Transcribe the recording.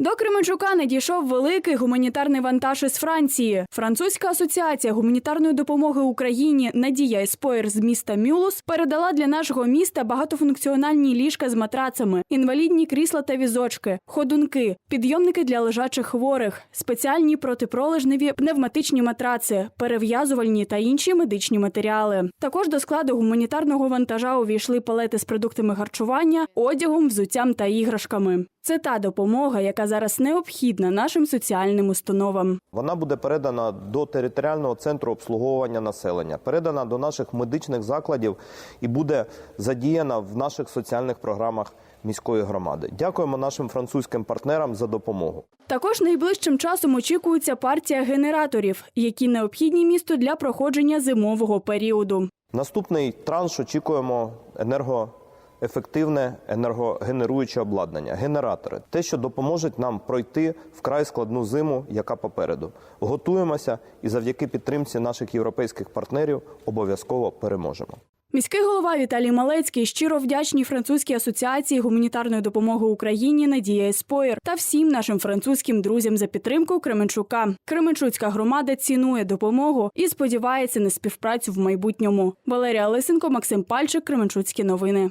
До Кременчука надійшов великий гуманітарний вантаж із Франції. Французька асоціація гуманітарної допомоги Україні Надія Еспоєр з міста Мюлус передала для нашого міста багатофункціональні ліжка з матрацами, інвалідні крісла та візочки, ходунки, підйомники для лежачих хворих, спеціальні протипролежневі пневматичні матраци, перев'язувальні та інші медичні матеріали. Також до складу гуманітарного вантажа увійшли палети з продуктами харчування, одягом, взуттям та іграшками. Це та допомога, яка зараз необхідна нашим соціальним установам. Вона буде передана до територіального центру обслуговування населення, передана до наших медичних закладів і буде задіяна в наших соціальних програмах міської громади. Дякуємо нашим французьким партнерам за допомогу. Також найближчим часом очікується партія генераторів, які необхідні місту для проходження зимового періоду. Наступний транш очікуємо енергоефективне енергогенеруюче обладнання, генератори, те, що допоможуть нам пройти вкрай складну зиму, яка попереду. Готуємося і завдяки підтримці наших європейських партнерів обов'язково переможемо. Міський голова Віталій Малецький щиро вдячний французькій асоціації гуманітарної допомоги Україні Надія Еспоєр та всім нашим французьким друзям за підтримку Кременчука. Кременчуцька громада цінує допомогу і сподівається на співпрацю в майбутньому. Валерія Лисенко, Максим Пальчик, Кременчуцькі новини.